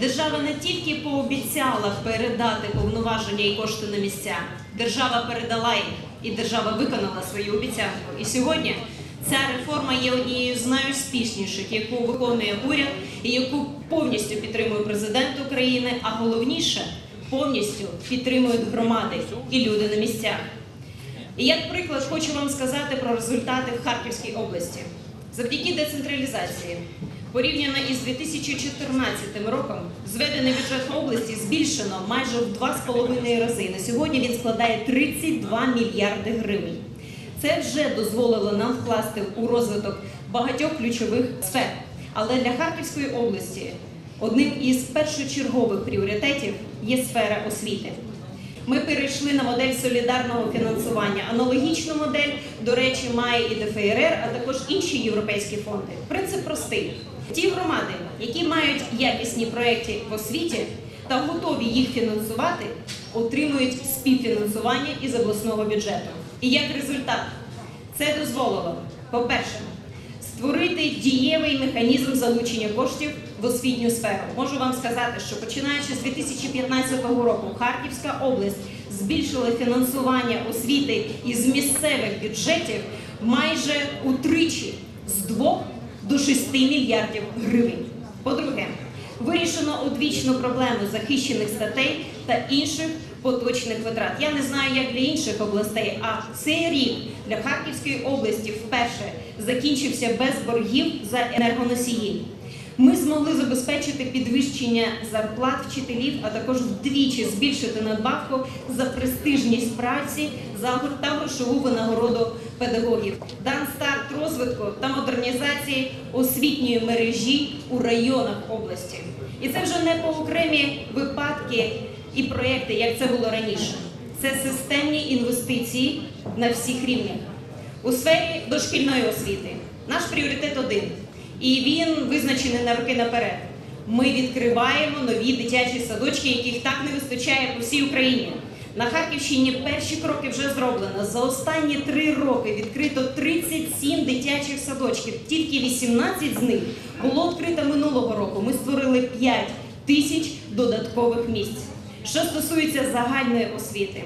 держава не тільки пообіцяла передати повноваження і кошти на місця, держава передала їх, і держава виконала свою обіцянку. І сьогодні ця реформа є однією з найуспішніших, яку виконує уряд і яку повністю підтримує президент України, а головніше повністю підтримують громади і люди на місцях. І як приклад хочу вам сказати про результати в Харківській області. Завдяки децентралізації, порівняно із 2014 роком, зведений бюджет області збільшено майже в 2,5 рази. На сьогодні він складає 32 мільярди гривень. Це вже дозволило нам вкласти у розвиток багатьох ключових сфер. Але для Харківської області одним із першочергових пріоритетів є сфера освіти. Ми перейшли на модель солідарного фінансування. Аналогічну модель, до речі, має і ДФРР, а також інші європейські фонди. Принцип простий: ті громади, які мають якісні проекти в освіті та готові їх фінансувати, отримують співфінансування із обласного бюджету. І як результат, це дозволило, по-перше, створити дієвий механізм залучення коштів в освітню сферу. Можу вам сказати, що починаючи з 2015 року Харківська область збільшила фінансування освіти із місцевих бюджетів майже утричі з 2 до 6 мільярдів гривень. По-друге, вирішено одвічну проблему захищених статей та інших поточних витрат. Я не знаю, як для інших областей, а цей рік для Харківської області вперше закінчився без боргів за енергоносії. Ми змогли забезпечити підвищення зарплат вчителів, а також вдвічі збільшити надбавку за престижність праці та грошову винагороду педагогів. Дан старт розвитку та модернізації освітньої мережі у районах області. І це вже не по окремі випадки і проекти, як це було раніше. Це системні інвестиції на всіх рівнях. У сфері дошкільної освіти наш пріоритет один, і він визначений на роки наперед. Ми відкриваємо нові дитячі садочки, яких так не вистачає по всій Україні. На Харківщині перші кроки вже зроблено. За останні три роки відкрито 37 дитячих садочків. Тільки 18 з них було відкрито минулого року. Ми створили 5 тисяч додаткових місць. Що стосується загальної освіти,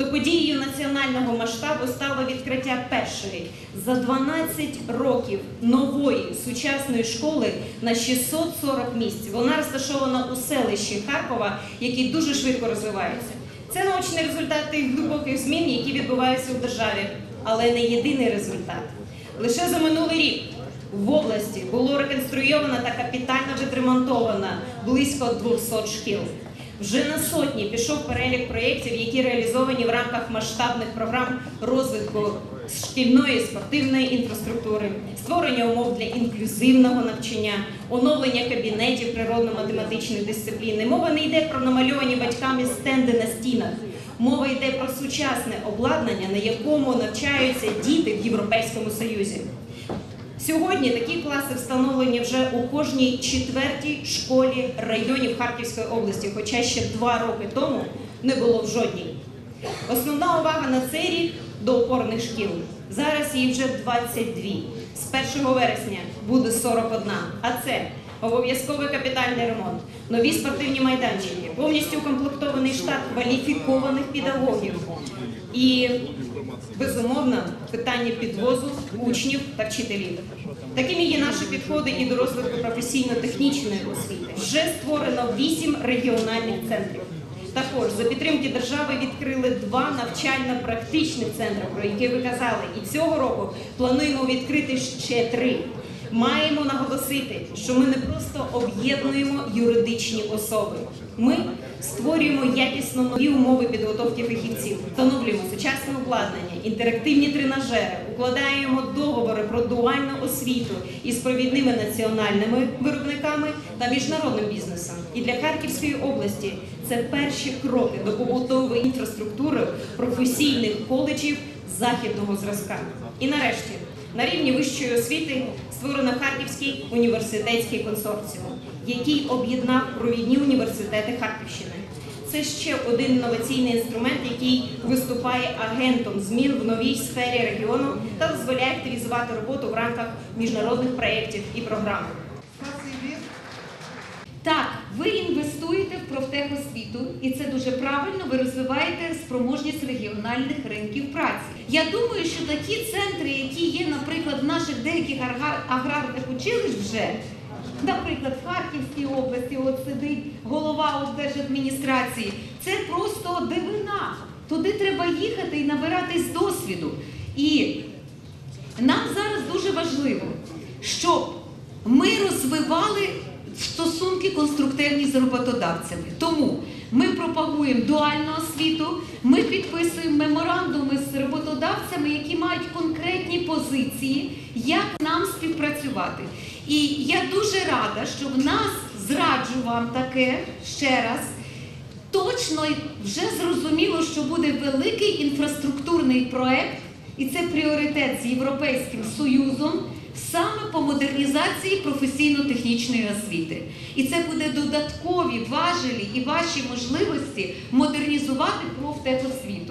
то подією національного масштабу стало відкриття першої за 12 років нової сучасної школи на 640 місць. Вона розташована у селищі Харкова, який дуже швидко розвивається. Це наочний результат тих глибоких змін, які відбуваються в державі, але не єдиний результат. Лише за минулий рік в області було реконструйовано та капітально відремонтовано близько 200 шкіл. Вже на сотні пішов перелік проєктів, які реалізовані в рамках масштабних програм розвитку шкільної спортивної інфраструктури, створення умов для інклюзивного навчання, оновлення кабінетів природно-математичних дисциплін. Мова не йде про намальовані батьками стенди на стінах. Мова йде про сучасне обладнання, на якому навчаються діти в Європейському Союзі. Сьогодні такі класи встановлені вже у кожній четвертій школі районів Харківської області, хоча ще два роки тому не було в жодній. Основна увага на цей рік до опорних шкіл. Зараз їх вже 22. З 1 вересня буде 41. А це обов'язковий капітальний ремонт, нові спортивні майданчики, повністю укомплектований штат кваліфікованих педагогів і безумовно питання підвозу учнів та вчителів. Такими є наші підходи і до розвитку професійно-технічної освіти. Вже створено вісім регіональних центрів. Також за підтримки держави відкрили два навчально-практичних центри, про які ви казали. І цього року плануємо відкрити ще три. Маємо наголосити, що ми не просто об'єднуємо юридичні особи. Ми створюємо якісно нові умови підготовки фахівців, встановлюємо сучасне обладнання, інтерактивні тренажери, укладаємо договори про дуальну освіту із провідними національними виробниками та міжнародним бізнесом. І для Харківської області це перші кроки до побудови інфраструктури професійних коледжів західного зразка. І нарешті. На рівні вищої освіти створено Харківський університетський консорціум, який об'єднав провідні університети Харківщини. Це ще один інноваційний інструмент, який виступає агентом змін в новій сфері регіону та дозволяє активізувати роботу в рамках міжнародних проєктів і програм. Так, ви інвестуєте профтехосвіту, і це дуже правильно. Ви розвиваєте спроможність регіональних ринків праці. Я думаю, що такі центри, які є, наприклад, в наших деяких аграрних училищ вже. Наприклад, в Харківській області от сидить голова держадміністрації. Це просто дивина. Туди треба їхати і набиратись досвіду. І нам зараз дуже важливо, щоб ми розвивали стосунки конструктивні роботодавцями. Тому ми пропагуємо дуальну освіту, ми підписуємо меморандуми з роботодавцями, які мають конкретні позиції, як нам співпрацювати. І я дуже рада, що в нас зраджу вам таке ще раз. Точно вже зрозуміло, що буде великий інфраструктурний проект, і це пріоритет з Європейським Союзом саме по модернізації професійно-технічної освіти. І це буде додаткові важелі і ваші можливості модернізувати профтехосвіту.